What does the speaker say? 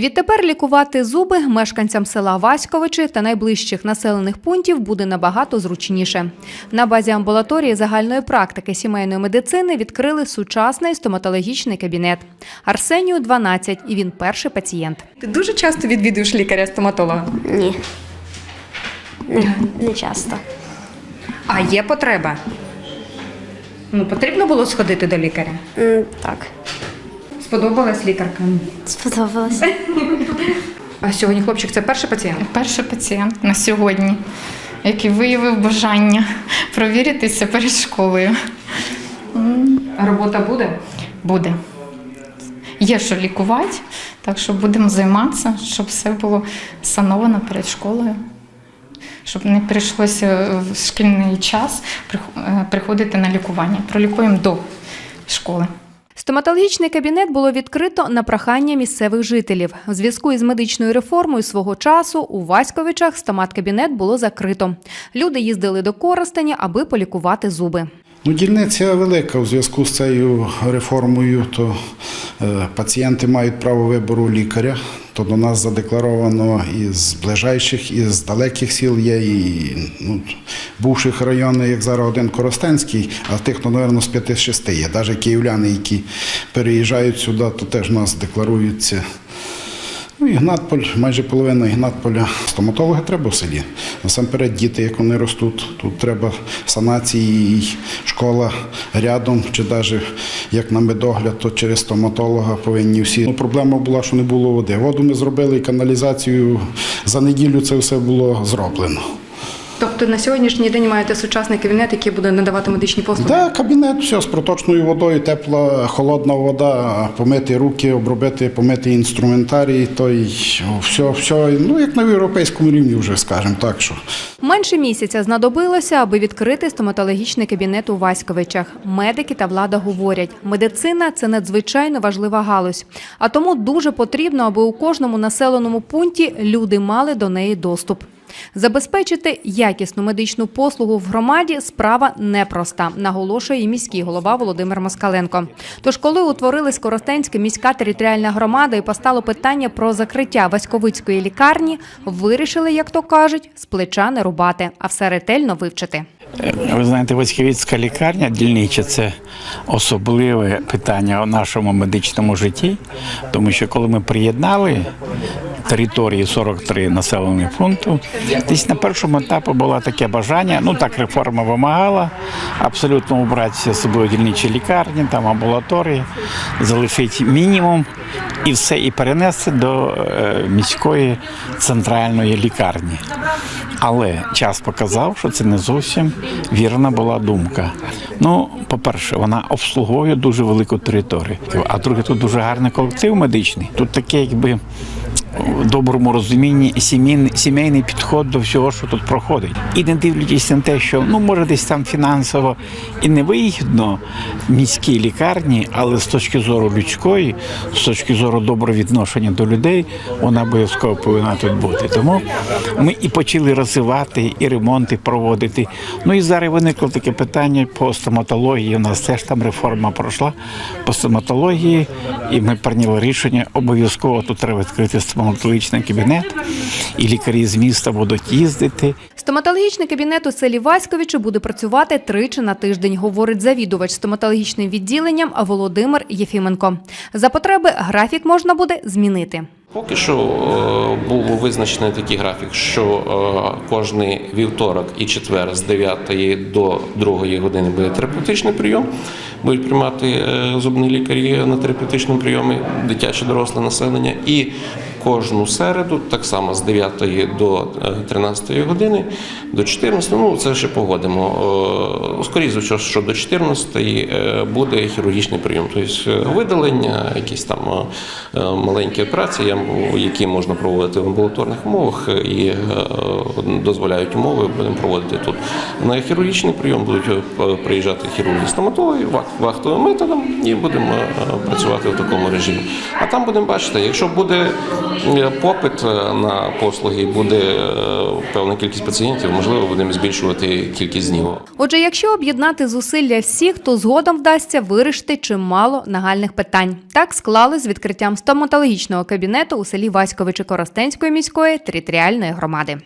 Відтепер лікувати зуби мешканцям села Васьковичі та найближчих населених пунктів буде набагато зручніше. На базі амбулаторії загальної практики сімейної медицини відкрили сучасний стоматологічний кабінет. Арсенію 12, і він перший пацієнт. Ти дуже часто відвідуєш лікаря-стоматолога? Ні. Не, не часто. А є потреба? Ну, потрібно було сходити до лікаря. Так, Сподобалась лікарка. сподобалося. А сьогодні хлопчик це перший пацієнт. Перший пацієнт на сьогодні, який виявив бажання провіритися перед школою. А робота буде? Буде. Є що лікувати, так що будемо займатися, щоб все було сановано перед школою. Щоб не прийшлося в шкільний час е, приходити на лікування. Пролікуємо до школи. Стоматологічний кабінет було відкрито на прохання місцевих жителів. У зв'язку із медичною реформою свого часу у Васьковичах стомат-кабінет було закрито. Люди їздили до Коростені, аби полікувати зуби. Ну, дільниця велика у зв'язку з цією реформою, то е, пацієнти мають право вибору лікаря. То до нас задекларовано із ближайших, із далеких сіл є, і ну, бувших районів, як зараз один Коростенський, а тих, хто, мабуть, з 5-6 є. Навіть київляни, які переїжджають сюди, то теж у нас декларуються. Ну, Ігнатполь, майже половина Ігнатполя. стоматолога треба в селі. Насамперед діти, як вони ростуть, тут треба санації, школа рядом, чи навіть як на медогляд, то через стоматолога повинні всі. Ну, проблема була, що не було води. Воду ми зробили каналізацію. За неділю це все було зроблено. Тобто на сьогоднішній день маєте сучасний кабінет, який буде надавати медичні послуги? Да, кабінет, все з проточною водою, тепла, холодна вода, помити руки, обробити, помити інструментарій, то й все, все, ну як на європейському рівні вже скажемо так, що. Менше місяця знадобилося, аби відкрити стоматологічний кабінет у Васьковичах. Медики та влада говорять, медицина це надзвичайно важлива галузь. А тому дуже потрібно, аби у кожному населеному пункті люди мали до неї доступ. Забезпечити якісну медичну послугу в громаді справа непроста, наголошує міський голова Володимир Москаленко. Тож, коли утворилась Коростенська міська територіальна громада і постало питання про закриття Васьковицької лікарні, вирішили, як то кажуть, з плеча не рубати, а все ретельно вивчити. Ви знаєте, Васьківська лікарня дільнича це особливе питання у нашому медичному житті, тому що коли ми приєднали території 43 населених пунктів, десь на першому етапі було таке бажання. Ну так реформа вимагала абсолютно убрати з собою дільничі лікарні, там амбулаторії, залишити мінімум і все і перенести до е, міської центральної лікарні. Але час показав, що це не зовсім вірна була думка. Ну, по-перше, вона обслуговує дуже велику територію. А друге, тут дуже гарний колектив медичний. Тут таке, якби доброму розумінні сімейний, сімейний підход до всього, що тут проходить. І не дивлячись на те, що ну може десь там фінансово і не вигідно міській лікарні, але з точки зору людської, з точки зору доброго відношення до людей, вона обов'язково повинна тут бути. Тому ми і почали розвивати, і ремонти проводити. Ну і зараз виникло таке питання по стоматології. У нас теж там реформа пройшла по стоматології, і ми прийняли рішення обов'язково тут треба відкрити стоматологічний кабінет, і лікарі з міста будуть їздити. Стоматологічний кабінет у селі Васьковичі буде працювати тричі на тиждень, говорить завідувач стоматологічним відділенням Володимир Єфіменко. За потреби графік можна буде змінити. Поки що е, був визначений такий графік, що е, кожний вівторок і четвер з 9 до 2 години буде терапевтичний прийом. Будуть приймати е, зубні лікарі на терапевтичному прийомі дитяче доросле населення. І кожну середу, так само з 9 до е, 13 години, до 14, ну це ще погодимо. Е, Скоріше за все, що до 14 е, буде хірургічний прийом, тобто е, видалення, якісь там е, маленькі операції, які можна проводити в амбулаторних умовах і е, дозволяють умови, будемо проводити тут. На хірургічний прийом будуть е, приїжджати хірурги стоматологи вах- вахтовим методом і будемо е, працювати в такому режимі. А там будемо бачити, якщо буде е, попит е, на послуги, буде е, певна кількість пацієнтів, можливо, будемо збільшувати кількість днів. Отже, якщо об'єднати зусилля всіх, то згодом вдасться вирішити чимало нагальних питань. Так склали з відкриттям стоматологічного кабінету у селі Васьковичі Коростенської міської територіальної громади.